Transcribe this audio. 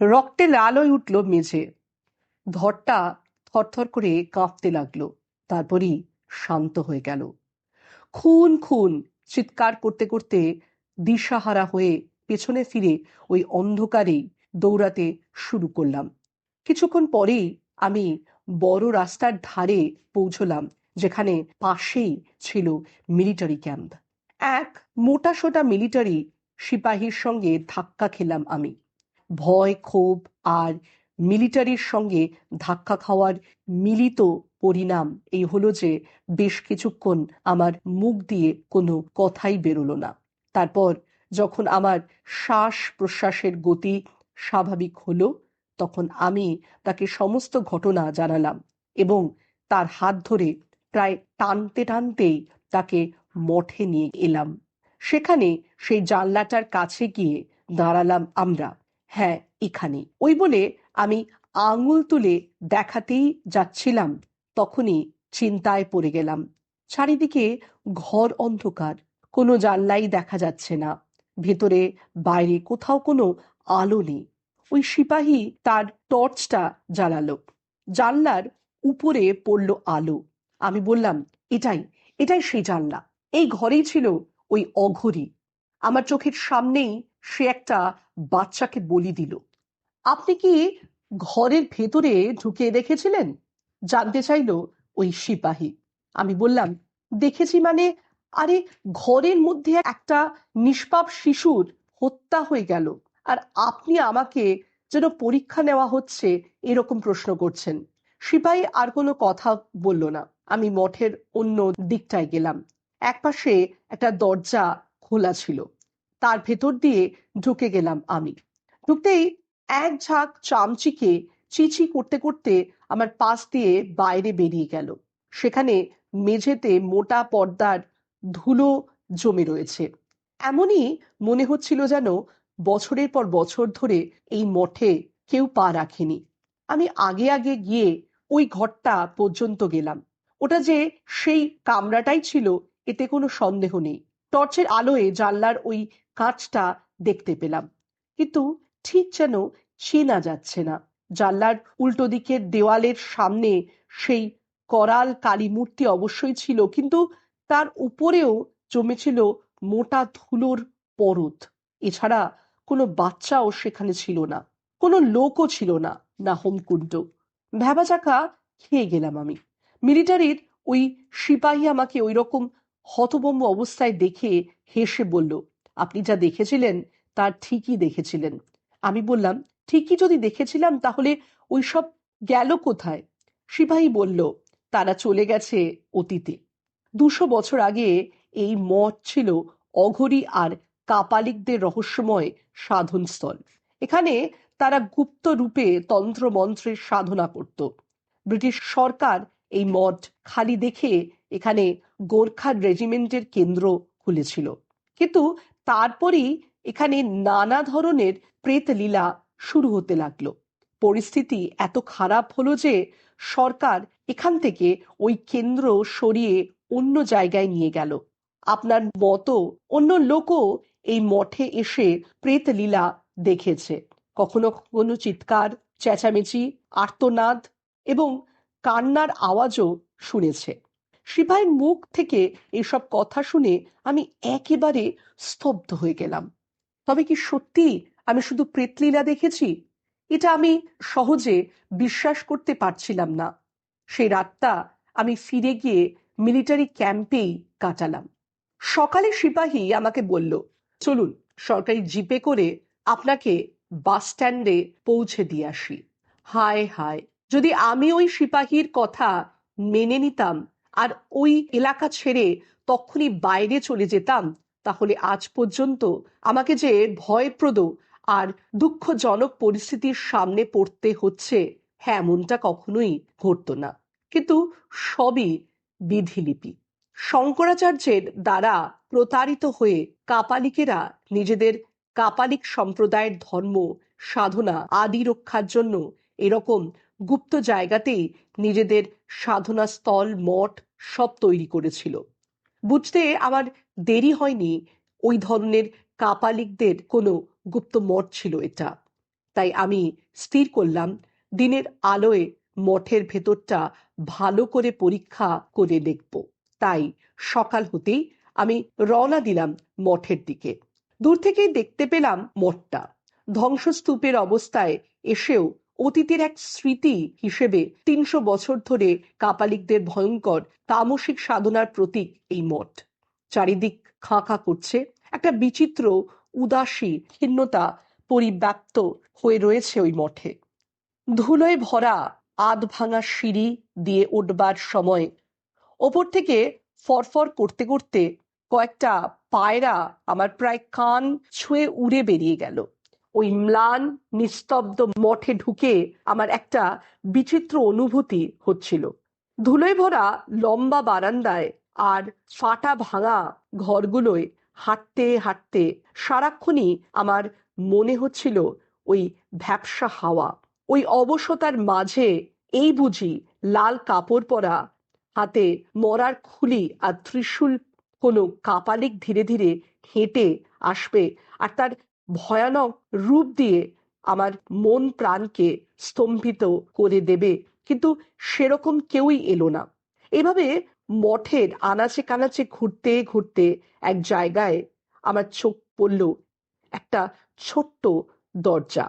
রক্তে লাল হয়ে উঠল মেঝে। ধরটা থরথর করে কাঁপতে লাগল, তারপরই শান্ত হয়ে গেল। খুন খুন, চিৎকার করতে করতে দিশাহারা হয়ে পেছনে ফিরে ওই অন্ধকারেই দৌড়াতে শুরু করলাম। কিছুক্ষণ পরেই আমি বড় রাস্তার ধারে পৌঁছলাম, যেখানে পাশেই ছিল মিলিটারি ক্যাম্প। এক মোটা সোটা মিলিটারি সিপাহীর সঙ্গে ধাক্কা খেলাম আমি। ভয়, ক্ষোভ আর মিলিটারির সঙ্গে ধাক্কা খাওয়ার মিলিত পরিণাম। এই হলো যে বেশ কিছুক্ষণ আমার মুখ দিয়ে কোনো কথাই বেরোলো না। তারপর যখন আমার শ্বাস প্রশ্বাসের গতি স্বাভাবিক হলো, তখন আমি তাকে সমস্ত ঘটনা জানালাম এবং তার হাত ধরে প্রায় টানতে টানতেই তাকে মঠে নিয়ে এলাম। সেখানে সেই জানলাটার কাছে গিয়ে দাঁড়ালাম আমরা। হ্যাঁ এখানে। ওই বলে আমি আঙুল তুলে দেখাতেই যাচ্ছিলাম, তখনই চিন্তায় পড়ে গেলাম। চারিদিকে ঘর অন্ধকার, কোনো জানলাই দেখা যাচ্ছে না। ভেতরে, বাইরে কোথাও কোনো আলো নেই। ওই সিপাহী তার টর্চটা জ্বালালো। জানলার উপরে পড়ল আলো। আমি বললাম, এটাই এটাই সেই জানলা। এই ঘরেই ছিল ওই অঘরি। আমার চোখের সামনেই সে একটা বাচ্চাকে বলি দিল। আপনি কি ঘরের ভেতরে ঢুকে দেখেছিলেন? জানতে চাইল ওই সিপাহী। আমি বললাম, দেখেছি মানে? আরে, ঘরের মধ্যে একটা নিষ্পাপ শিশুর হত্যা হয়ে গেল। আর আপনি আমাকে যেন পরীক্ষা নেওয়া হচ্ছে এরকম প্রশ্ন করছেন সিপাহী আর কোনো কথা বলল না। আমি মঠের অন্য দিকটায় গেলাম। একপাশে একটা দরজা খোলা ছিল। তার ভেতর দিয়ে ঢুকে গেলাম আমি। ঢুকতেই এক ঝাঁক চামচিকে চিচি করতে করতে আমার পাশ দিয়ে বাইরে বেরিয়ে গেল। সেখানে মেঝেতে মোটা পর্দার ধুলো জমে রয়েছে। এমনই মনে হচ্ছিল যেন বছরের পর বছর ধরে এই মঠে কেউ পা রাখেনি। আমি আগে আগে গিয়ে ওই ঘরটা পর্যন্ত গেলাম। ওটা যে সেই কামরাটাই ছিল, এতে কোনো সন্দেহ নেই। টর্চের আলোয় জানলার ওই কাঁচটা দেখতে পেলাম। কিন্তু ঠিক যেন চেনা যাচ্ছে না। জানলার উল্টো দিকের দেওয়ালের সামনে সেই করাল কালী মূর্তি অবশ্যই ছিল, কিন্তু তার উপরেও জমেছিল মোটা ধুলোর পরত। এছাড়া কোনো বাচ্চাও সেখানে ছিল না, কোনো লোকও ছিল না না হোমকুণ্ড। ভ্যাবাচাকা খেয়ে গেলাম আমি। মিলিটারির ওই সিপাহী আমাকে ওই রকম হতবম্ব অবস্থায় দেখে হেসে বলল, আপনি যা দেখেছিলেন, তার ঠিকই দেখেছিলেন। আমি বললাম, ঠিকই যদি দেখেছিলাম, তাহলে ওই সব গেল কোথায়? সিপাহী বলল, তারা চলে গেছে অতীতে। দুশো বছর আগে এই মঠ ছিল অঘরি আর কাপালিকদের রহস্যময় সাধনস্থল। এখানে তারা গুপ্ত রূপে তন্ত্রমন্ত্রের সাধনা করত। ব্রিটিশ সরকার এই মঠ খালি দেখে এখানে গোর্খা রেজিমেন্টের কেন্দ্র খুলেছিল। কিন্তু তারপরেই এখানে নানা ধরনের প্রেত লীলা শুরু হতে লাগল। পরিস্থিতি এত খারাপ হলো যে সরকার এখান থেকে ওই কেন্দ্র সরিয়ে অন্য জায়গায় নিয়ে গেল। আপনার মতো অন্য লোকও এই মঠে এসে প্রেত লীলা দেখেছে। কখনো কখনো চিৎকার, চেঁচামেচি, আর্তনাদ এবং কান্নার আওয়াজও শুনেছে। সিপাহীর মুখ থেকে এসব কথা শুনে আমি একেবারে স্তব্ধ হয়ে গেলাম। তবে কি সত্যি আমি শুধু প্রেতলীলা দেখেছি? এটা আমি সহজে বিশ্বাস করতে পারছিলাম না। সেই রাতটা আমি ফিরে গিয়ে মিলিটারি ক্যাম্পেই কাটালাম। সকালে সিপাহী আমাকে বলল, চলুন, সরকারি জিপে করে আপনাকে বাস স্ট্যান্ডে পৌঁছে দিয়ে আসি। হায় হায়, যদি আমি ওই সিপাহীর কথা মেনে নিতাম আর ওই এলাকা ছেড়ে তখনই বাইরে চলে যেতাম, তাহলে আজ পর্যন্ত আমাকে যে ভয়প্রদ আর দুঃখজনক পরিস্থিতির সামনে পড়তে হচ্ছে হ্যাঁ এমনটা কখনোই ঘটতো না। কিন্তু সবই বিধিলিপি। শঙ্করাচার্যের দ্বারা প্রতারিত হয়ে কাপালিকেরা নিজেদের কাপালিক সম্প্রদায়ের ধর্ম, সাধনা, আদি রক্ষার জন্য এরকম গুপ্ত জায়গাতেই নিজেদের সাধনা স্থল মঠ সব তৈরি করেছিল। বুঝতে আমার দেরি হয়নি, ওই ধরনের কাপালিকদের কোনো গুপ্ত মঠ ছিল এটা। তাই আমি স্থির করলাম, দিনের আলোয় মঠের ভেতরটা ভালো করে পরীক্ষা করে দেখব। তাই সকাল হতেই আমি রওনা দিলাম মঠের দিকে। দূর থেকেই দেখতে পেলাম মঠটা। ধ্বংসস্তূপের অবস্থায় এসেও অতীতের এক স্মৃতি হিসেবে তিনশো বছর ধরে কাপালিকদের ভয়ঙ্কর তামসিক সাধনার প্রতীক এই মঠ। চারিদিক খাঁ খাঁ করছে, একটা বিচিত্র, উদাসী, ক্ষীণতা পরিব্যাপ্ত হয়ে রয়েছে ওই মঠে। ধুলোয় ভরা আধ ভাঙা সিঁড়ি দিয়ে উঠবার সময়, ওপর থেকে ফরফর করতে করতে কয়েকটা পায়রা আমার প্রায় কান ছুঁয়ে উড়ে বেরিয়ে গেল। ওই ম্লান, নিস্তব্ধ মঠে ঢুকে আমার একটা বিচিত্র অনুভূতি হচ্ছিল। ধুলোয় ভরা লম্বা বারান্দায় আর ফাটা ভাঙা ঘরগুলোয় হাঁটতে হাঁটতে সারাক্ষণই আমার মনে হচ্ছিল ওই ভ্যাপসা হাওয়া। ওই অবসতার মাঝে এই বুঝি লাল কাপড় পরা, হাতে মরার খুলি আর ত্রিশূল কোনো কাপালিক ধীরে ধীরে হেঁটে আসবে আর তার ভয়ানক রূপ দিয়ে আমার মন প্রাণকে স্তম্ভিত করে দেবে, কিন্তু সেরকম কেউই এলো না। এভাবে মঠের আনাচে কানাচে ঘুরতে ঘুরতে এক জায়গায় আমার চোখ পড়ল, একটা ছোট্ট দরজা।